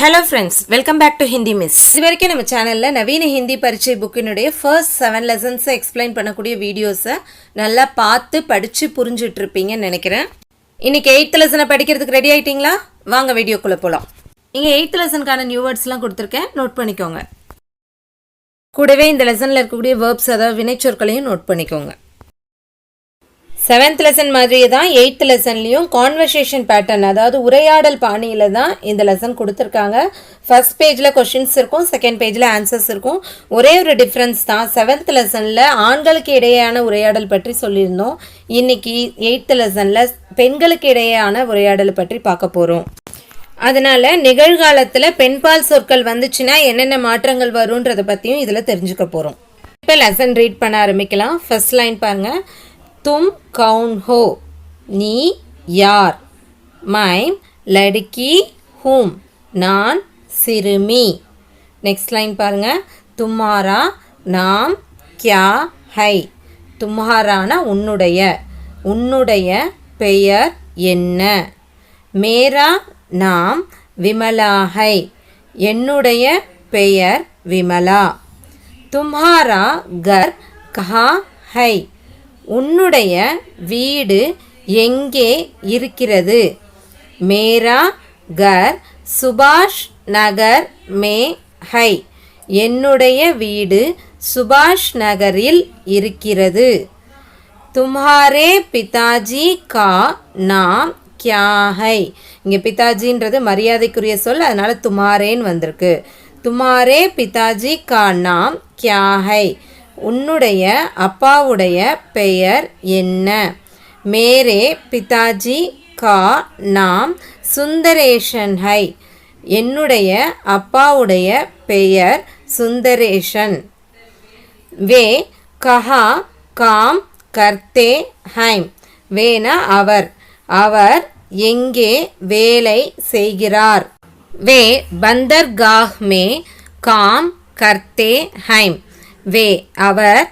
Hello friends welcome back to Hindi miss இது வரைக்கும் நம்ம சேனலில் நவீன ஹிந்தி பரீட்சை புக்கினுடைய ஃபர்ஸ்ட் செவன் லெசன்ஸை எக்ஸ்பிளைன் பண்ணக்கூடிய வீடியோஸை நல்லா பார்த்து படித்து புரிஞ்சிட்ருப்பீங்கன்னு நினைக்கிறேன். இன்றைக்கி எயித்து லெசனை படிக்கிறதுக்கு ரெடி ஆகிட்டிங்களா வாங்க வீடியோக்குள்ளே போகலாம் இங்கே எயித்து லெசனுக்கான நியூ வேர்ட்ஸ்லாம் கொடுத்துருக்கேன். நோட் பண்ணிக்கோங்க. கூடவே இந்த லெசனில் இருக்கக்கூடிய வேர்ப்ஸ் அதாவது வினைச்சொற்களையும் நோட் பண்ணிக்கோங்க. செவன்த் லெசன் மாதிரியே தான் எயித்து லெசன்லேயும் கான்வர்சேஷன் பேட்டர்ன் அதாவது உரையாடல் பாணியில் தான் இந்த லெசன் கொடுத்துருக்காங்க. ஃபஸ்ட் பேஜில் கொஷின்ஸ் இருக்கும் செகண்ட் பேஜில் ஆன்சர்ஸ் இருக்கும். ஒரே ஒரு டிஃப்ரென்ஸ் தான் செவன்த் லெசனில் ஆண்களுக்கு இடையேயான உரையாடல் பற்றி சொல்லியிருந்தோம். இன்னைக்கு எயித்து லெசனில் பெண்களுக்கு இடையேயான உரையாடல் பற்றி பார்க்க போகிறோம் அதனால் நிகழ்காலத்தில் பெண்பால் சொற்கள் வந்துச்சுன்னா என்னென்ன மாற்றங்கள் வரும்ன்றதை பற்றியும் இதில் தெரிஞ்சுக்க போகிறோம் இப்போ லெசன் ரீட் பண்ண ஆரம்பிக்கலாம். ஃபர்ஸ்ட் லைன் பாருங்கள் तुम कौन हो நீ யார் மைம் லடுக்கி ஹூம் நான் சிறுமி நெக்ஸ்ட் லைன் பாருங்க தும்மாரா நாம் கியா ஹை தும்ஹாரானா உன்னுடைய உன்னுடைய பெயர் என்ன மேரா நாம் விமலா ஹை என்னுடைய பெயர் விமலா தும்ஹாரா கர் கஹா ஹை உன்னுடைய வீடு எங்கே இருக்கிறது? மேரா கர் சுபாஷ் நகர் மே ஹை. என்னுடைய வீடு சுபாஷ் நகரில் இருக்கிறது. தும்ஹாரே பிதாஜி கா நாம் கியா ஹை. இங்கே பிதாஜின்றது மரியாதைக்குரிய சொல் அதனால் துமாரேன்னு வந்திருக்கு. துமாரே பிதாஜி கா நாம் கியா ஹை. உன்னுடைய அப்பாவுடைய பெயர் என்ன? மேரே பிதாஜி கா நாம் சுந்தரேஷன் ஹை. என்னுடைய அப்பாவுடைய பெயர் சுந்தரேஷன். வே கஹா காம் கர்த்தே ஹைம். வேனா அவர். அவர் எங்கே வேலை செய்கிறார்? வே பந்தர்காஹ் மே காம் கர்த்தே ஹைம். வே அவர்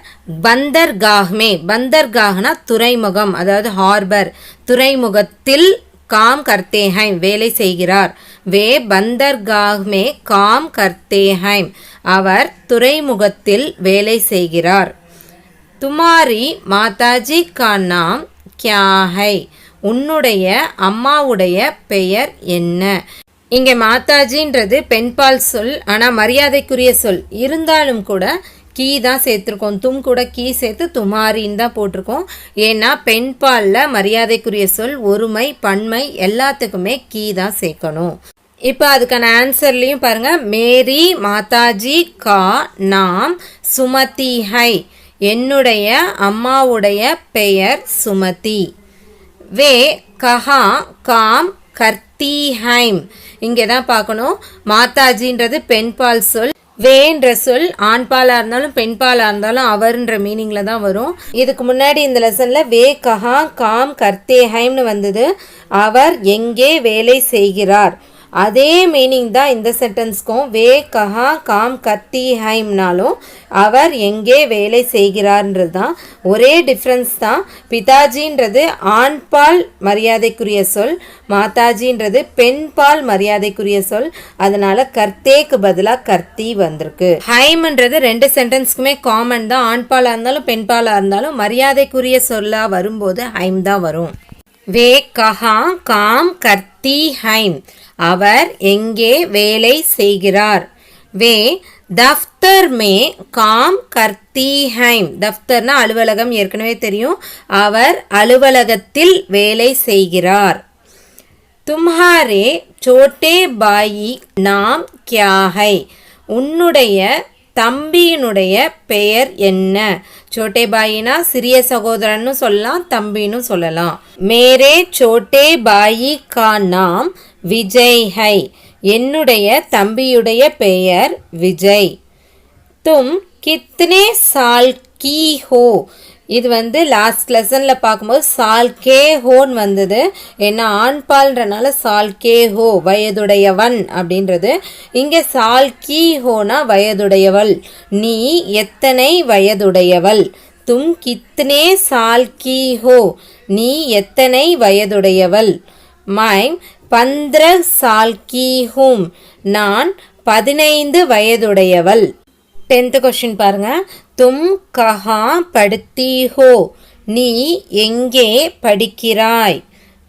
பந்தர்காஹ்மே பந்தர்காஹ்னா துறைமுகம் அதாவது ஹார்பர் துறைமுகத்தில் காம் கர்த்தேஹைம் வேலை செய்கிறார். வே பந்தர்காஹ்மே காம் கர்த்தேஹைம் அவர் துறைமுகத்தில் வேலை செய்கிறார். துமாரி மாதாஜி கா நாம் கியாஹை உன்னுடைய அம்மாவுடைய பெயர் என்ன? இங்கே மாதாஜின்றது பெண்பால் சொல் ஆனால் மரியாதைக்குரிய சொல். இருந்தாலும் கூட கீ தான் சேர்த்துருக்கோம். தும் கூட கீ சேர்த்து துமாரின்னு தான் போட்டிருக்கோம். ஏன்னா பெண்பாலில் மரியாதைக்குரிய சொல் ஒருமை பன்மை எல்லாத்துக்குமே கீ தான் சேர்க்கணும். இப்போ அதுக்கான ஆன்சர்லேயும் பாருங்க. மேரி மாதாஜி கா நாம் சுமதி ஹை. என்னுடைய அம்மாவுடைய பெயர் சுமதி. வே கஹா காம் கர்த்திஹைம் இங்கே தான் பார்க்கணும். மாதாஜின்றது பெண்பால் சொல் வேன்ற சொல் ஆண்பாலாக இருந்தாலும் பெண்பாலாக இருந்தாலும் அவர்ன்ற மீனிங்கில் தான் வரும். இதுக்கு முன்னாடி இந்த லெசனில் வே கஹா காம் கர்த்தேஹைம்னு வந்தது. அவர் எங்கே வேலை செய்கிறார்? அதே மீனிங் தான் இந்த சென்டென்ஸ்க்கும் வே கஹா காம் கத்தி ஹைம்னாலும் அவர் எங்கே வேலை செய்கிறார்ன்றது தான். ஒரே டிஃப்ரென்ஸ் தான். பிதாஜின்றது ஆண்பால் மரியாதைக்குரிய சொல் மாதாஜின்றது பெண்பால் மரியாதைக்குரிய சொல். அதனால கர்த்தேக்கு பதிலாக கர்த்தி வந்திருக்கு. ஹைம்ன்றது ரெண்டு சென்டென்ஸ்க்குமே காமன் தான். ஆண்பாலாக இருந்தாலும் பெண்பாலாக இருந்தாலும் மரியாதைக்குரிய சொல்லாக வரும்போது ஹைம் தான் வரும். வே கஹா காம் கர்த்தி ஹைம். அவர் எங்கே வேலை செய்கிறார்? வே தஃப்தர் மே காம் கர்த்தி ஹைம். தஃப்தர்னா அலுவலகம் ஏற்கனவே தெரியும். அவர் அலுவலகத்தில் வேலை செய்கிறார். தும்ஹாரே சோட்டே பாயி நாம் கியாஹை உன்னுடைய தம்பியினுடைய பெயர் என்ன? சோட்டே பாயினா சிறிய சகோதரன்னு சொல்லலாம் தம்பின்னு சொல்லலாம். மேரே சோட்டே பாயி கா நாம் விஜய் ஹை. என்னுடைய தம்பியுடைய பெயர் விஜய். தும் கித்னே சால் கீ ஹோ. இது வந்து லாஸ்ட் லெசனில் பார்க்கும்போது சால் கே ஹோன்னு வந்தது. ஏன்னா ஆண்பால்ன்றனால சால் கே ஹோ வயதுடையவன் அப்படின்றது. இங்கே சால் கீ ஹோனா வயதுடையவள். நீ எத்தனை வயதுடையவள்? தும் கித்னே சால் கீ ஹோ. நீ எத்தனை வயதுடையவள்? மைம் பந்திர சால் கீ ஹூம். நான் பதினைந்து வயதுடையவள். டென்த்து கொஷின் பாருங்கள் தும் கஹா படுத்தீஹோ நீ எங்கே படிக்கிறாய்?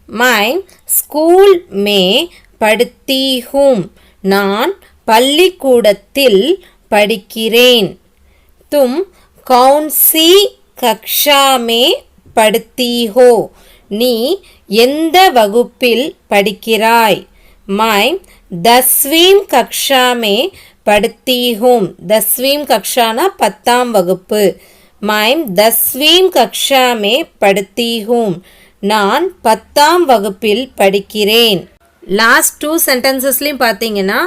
மை ஸ்கூல் மே படுத்தீஹும். நான் பள்ளிக்கூடத்தில் படிக்கிறேன். தும் கவுன்சி கக்ஷாமே படுத்தீஹோ. நீ எந்த வகுப்பில் படிக்கிறாய்? மை தஸ்வீம் கக்ஷாமே மே படுத்தி தஸ்வீம் கக்ஷானா பத்தாம் வகுப்பு. மைம் தஸ்வீம் கக்ஷா மே படுத்தி நான் பத்தாம் வகுப்பில் படிக்கிறேன். லாஸ்ட் டூ சென்டென்சஸ்லையும் பார்த்தீங்கன்னா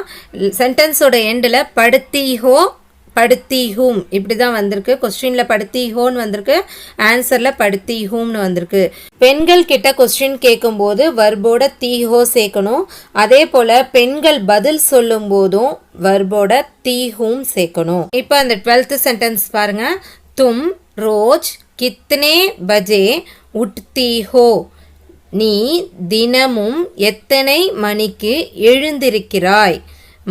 சென்டென்ஸோட எண்டில் படுத்தி ஹோ படுத்தி ஹூம் இப்படி தான் வந்திருக்கு. கொஸ்டினில் படுத்தி ஹோன்னு வந்திருக்கு. ஆன்சரில் படுத்தி ஹூம்னு வந்திருக்கு. பெண்கள் கிட்ட கொஸ்டின் கேட்கும்போது வர்போட தீ ஹோ சேர்க்கணும். அதே போல் பெண்கள் பதில் சொல்லும் போதும் வர்போட தீ ஹூம் சேர்க்கணும். இப்போ அந்த டுவெல்த்து சென்டென்ஸ் பாருங்க. தும் ரோஜ் கித்னே பஜே உட்தி ஹோ நீ தினமும் எத்தனை மணிக்கு எழுந்திருக்கிறாய்?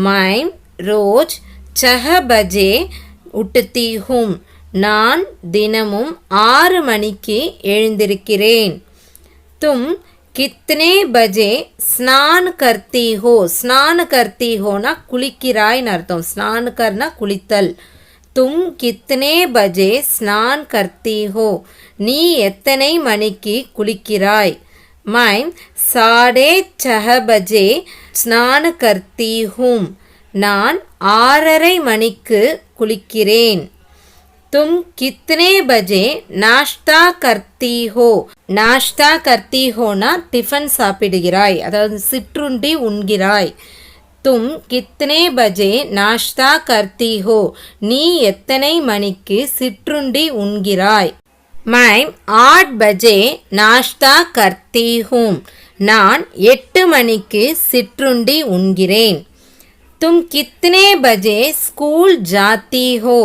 மைம் ரோஜ் சஹ பஜே உட்டுத்தி ஹூம் நான் தினமும் ஆறு மணிக்கு எழுந்திருக்கிறேன். தும் கித்னே பஜே ஸ்நான் கர்த்தி ஹோ ஸ்நான் கர்த்தி ஹோனா குளிக்கிறாய்னு அர்த்தம். ஸ்நான் கர்னா குளித்தல். தும் கித்னே பஜே ஸ்நான் கர்த்தி ஹோ நீ எத்தனை மணிக்கு குளிக்கிறாய்? மைம் சாடே சஹ பஜே ஸ்நான கர்த்தி ஹூம் நான் ஆறரை மணிக்கு குளிக்கிறேன். தும் கித்னே பஜே நாஷ்தா கர்த்தி நாஷ்டா நாஷ்தா டிஃபன் சாப்பிடுகிறாய் அதாவது சிற்றுண்டி உண்கிறாய். தும் கித்னே பஜே நாஷ்தா கர்த்தி ஹோ நீ எத்தனை மணிக்கு சிற்றுண்டி உண்கிறாய்? மைம் ஆட் பஜே நாஷ்தா கர்த்தி ஹூம் நான் எட்டு மணிக்கு சிற்றுண்டி உண்கிறேன். தும் கித்னே பஜே ஸ்கூல் ஜாத்தி ஹோ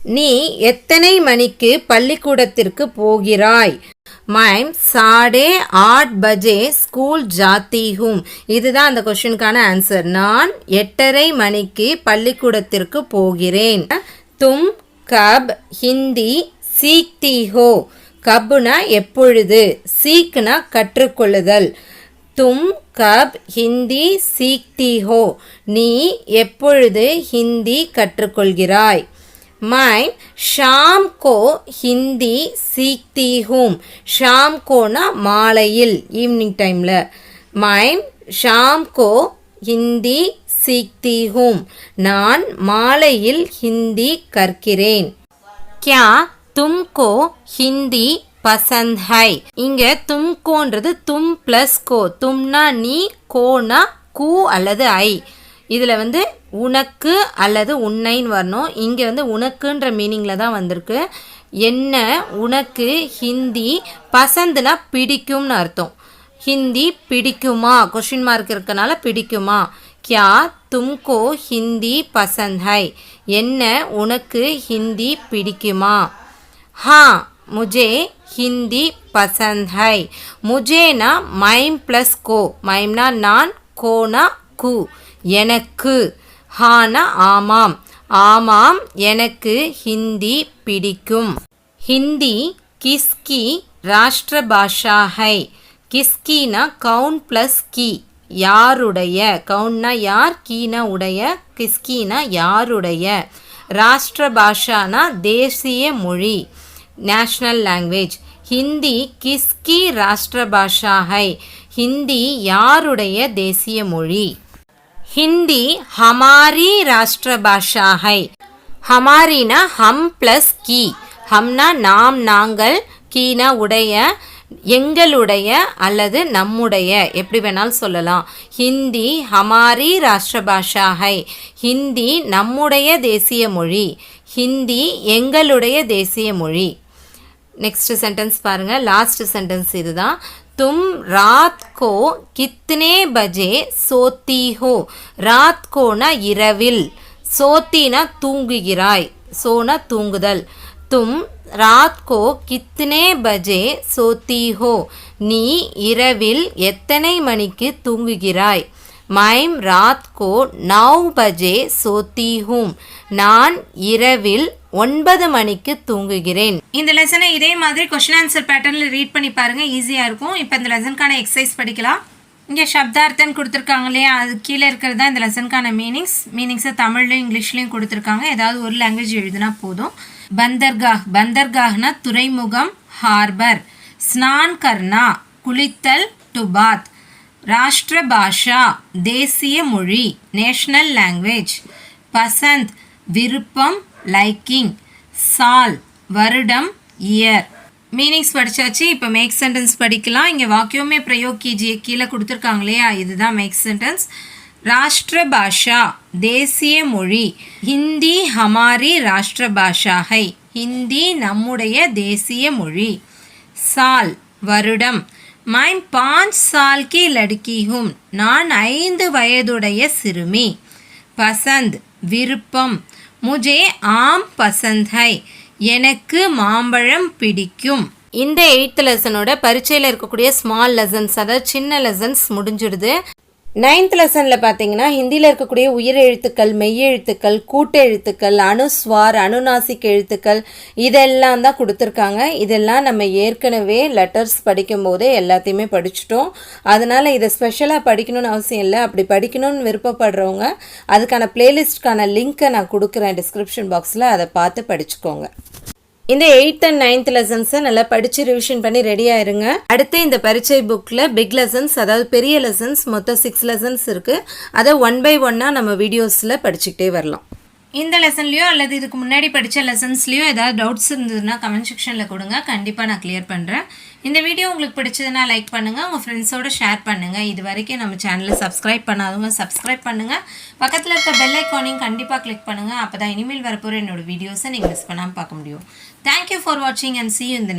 நீ எத்தனை மணிக்கு பள்ளிக்கூடத்திற்கு போகிறாய்? மைம் சாடே ஆட் பஜே ஸ்கூல் ஜாத்தி ஹூம் இதுதான் அந்த கொஷனுக்கான ஆன்சர். நான் எட்டரை மணிக்கு பள்ளிக்கூடத்திற்கு போகிறேன். தும் கப் ஹிந்தி சீக்தி ஹோ கப்புனா எப்பொழுது? சீக்னா கற்றுக்கொள்ளுதல். தும் கப் ஹிந்தி சீக்தி ஹோ நீ எப்பொழுது ஹிந்தி கற்றுக்கொள்கிறாய் மைன் ஷாம் கோ ஹிந்தி சீக்தி ஹூம் ஷாம் கோனா மாலையில் ஈவினிங் டைமில் மைன் ஷாம் கோ ஹிந்தி சீக்தி ஹூம் நான் மாலையில் ஹிந்தி கற்கிறேன் கியா தும்கோ ஹிந்தி பசந்த். ஹை இங்க தும்கோன்றது தும் பிளஸ் கோ. தும்னா நீ கோனா கூ அல்லது ஐ. இதில் வந்து உனக்கு அல்லது உன்னைன்னு வரணும். இங்கே வந்து உனக்குன்ற மீனிங்கில் தான் வந்திருக்கு. என்ன உனக்கு ஹிந்தி பசந்துனா பிடிக்கும்னு அர்த்தம். ஹிந்தி பிடிக்குமா? கொஷின் மார்க் இருக்கனால பிடிக்குமா? கியா தும்கோ ஹிந்தி பசந்த். ஹை என்ன உனக்கு ஹிந்தி பிடிக்குமா? ஹா முஜே ஹிந்தி பசந்த் ஹை முஜேனா மைம் ப்ளஸ் கோ மைம்னா நான் கோனா கு எனக்கு ஹானா ஆமாம் ஆமாம் எனக்கு ஹிந்தி பிடிக்கும் ஹிந்தி கிஸ்கி ராஷ்டிர பாஷா ஹை கிஸ்கினா கவுன் ப்ளஸ் கி யாருடைய கவுன்னா யார் கீனா உடைய கிஸ்கினா யாருடைய ராஷ்டிர பாஷானா தேசிய மொழி நேஷ்னல் லாங்குவேஜ் ஹிந்தி கிஸ்கி ராஷ்டிர பாஷா ஹை ஹிந்தி யாருடைய தேசிய மொழி ஹிந்தி ஹமாரி ராஷ்டிர பாஷா ஹை ஹமாரினா ஹம் ப்ளஸ் கி ஹம்னா நாம் நாங்கள் கீனா உடைய எங்களுடைய அல்லது நம்முடைய எப்படி வேணாலும் சொல்லலாம் ஹிந்தி ஹமாரி ராஷ்டிர பாஷா ஹை ஹிந்தி நம்முடைய தேசிய மொழி ஹிந்தி எங்களுடைய தேசிய மொழி நெக்ஸ்ட் சென்டென்ஸ் பாருங்க. லாஸ்ட் சென்டென்ஸ் இதுதான். தும் ராத் கோ கித்னே பஜே சோத்தி ஹோ ராத் கோனா இரவில். சோத்தினா தூங்குகிறாய். சோனா தூங்குதல். தும் ராத் கோ கித்தனே பஜே சோத்தி ஹோ நீ இரவில் எத்தனை மணிக்கு தூங்குகிறாய்? மைம் ராத் கோ நவ் பஜே சோத்தி ஹூம் நான் இரவில் ஒன்பது மணிக்கு தூங்குகிறேன். இந்த லெசனை இதே மாதிரி கொஸ்டின் ஆன்சர் பேட்டர்னில் ரீட் பண்ணி பாருங்க ஈஸியாக இருக்கும். இப்போ இந்த லெசனுக்கான எக்ஸசைஸ் படிக்கலாம். இங்கே சப்தார்த்தன் கொடுத்துருக்காங்க இல்லையா? அது கீழே இருக்கிறது தான் இந்த லெசனுக்கான மீனிங்ஸ் மீனிங்ஸை தமிழ்லையும் இங்கிலீஷ்லையும் கொடுத்துருக்காங்க. ஏதாவது ஒரு லாங்குவேஜ் எழுதினா போதும். பந்தர்காஹ். பந்தர்காஹ்னா துறைமுகம் ஹார்பர் ஸ்நான் கர்னா குளித்தல் டு பாத் ராஷ்டிர பாஷா தேசிய மொழி நேஷனல் லாங்குவேஜ் பசந்த் விருப்பம் லைக்கிங் சால் வருடம் இயர் மீனிங்ஸ் படிச்சாச்சு இப்போ மேக் சென்டென்ஸ் படிக்கலாம். இங்கே வாக்கியமே பிரயோக் கீஜியே கீழே கொடுத்துருக்காங்க இல்லையா? இதுதான் மேக் சென்டென்ஸ் ராஷ்டிர பாஷா தேசிய மொழி. ஹிந்தி ஹமாரி ராஷ்டிர பாஷா ஹை ஹிந்தி நம்முடைய தேசிய மொழி. சால் வருடம். மைன் பாஞ்ச் சால்கி லடுக்கி ஹும் நான் ஐந்து வயதுடைய சிறுமி. பசந்த் விருப்பம். முஜே ஆம் பசந்த். ஹை எனக்கு மாம்பழம் பிடிக்கும். இந்த எயித்து லெசனோட பரீட்சையில் இருக்கக்கூடிய ஸ்மால் லெசன்ஸ் அதாவது சின்ன லெசன்ஸ் முடிஞ்சிடுது நைன்த் லெசனில் பார்த்தீங்கன்னா ஹிந்தியில் இருக்கக்கூடிய உயிர் எழுத்துக்கள் மெய்யெழுத்துக்கள் கூட்டெழுத்துக்கள் அணுஸ்வார் அனுநாசிக் எழுத்துக்கள் இதெல்லாம் தான் கொடுத்துருக்காங்க. இதெல்லாம் நம்ம ஏற்கனவே லெட்டர்ஸ் படிக்கும் போதே எல்லாத்தையுமே படிச்சுட்டோம். அதனால் இதை ஸ்பெஷலாக படிக்கணும்னு அவசியம் இல்லை. அப்படி படிக்கணும்னு விருப்பப்படுறவங்க அதுக்கான பிளேலிஸ்ட்கான லிங்க்கை நான் கொடுக்குறேன் டிஸ்கிரிப்ஷன் பாக்ஸில் அதை பார்த்து படிச்சுக்கோங்க. இந்த எயித் அண்ட் நைன்த் லெசன்ஸை நல்லா படித்து ரிவிஷன் பண்ணி ரெடி ஆயிருங்க. அடுத்து இந்த பரீட்சை புக்கில் பிக் லெசன்ஸ் அதாவது பெரிய லெசன்ஸ் மொத்தம் சிக்ஸ் லெசன்ஸ் இருக்குது அதை ஒன் பை ஒன்னாக நம்ம வீடியோஸில் படிச்சுக்கிட்டே வரலாம். இந்த லெசன்லேயோ அல்லது இதுக்கு முன்னாடி படித்த லெசன்ஸ்லேயோ ஏதாவது டவுட்ஸ் இருந்ததுன்னா கமெண்ட் செக்ஷனில் கொடுங்க. கண்டிப்பாக நான் கிளியர் பண்ணுறேன் இந்த வீடியோ உங்களுக்கு பிடிச்சதுன்னா லைக் பண்ணுங்கள் உங்கள் ஃப்ரெண்ட்ஸோட ஷேர் பண்ணுங்கள் இது வரைக்கும் நம்ம சேனலை சப்ஸ்கிரைப் பண்ணாதவங்க சப்ஸ்கிரைப் பண்ணுங்கள் பக்கத்தில் இருக்க பெல் ஐக்கானையும் கண்டிப்பாக கிளிக் பண்ணுங்கள் அப்போ தான் இனிமேல் வரப்போகிற என்னோட வீடியோஸை நீங்கள் மிஸ் பண்ணாமல் பார்க்க முடியும். தேங்க்யூ ஃபார் வாட்சிங் and see you in the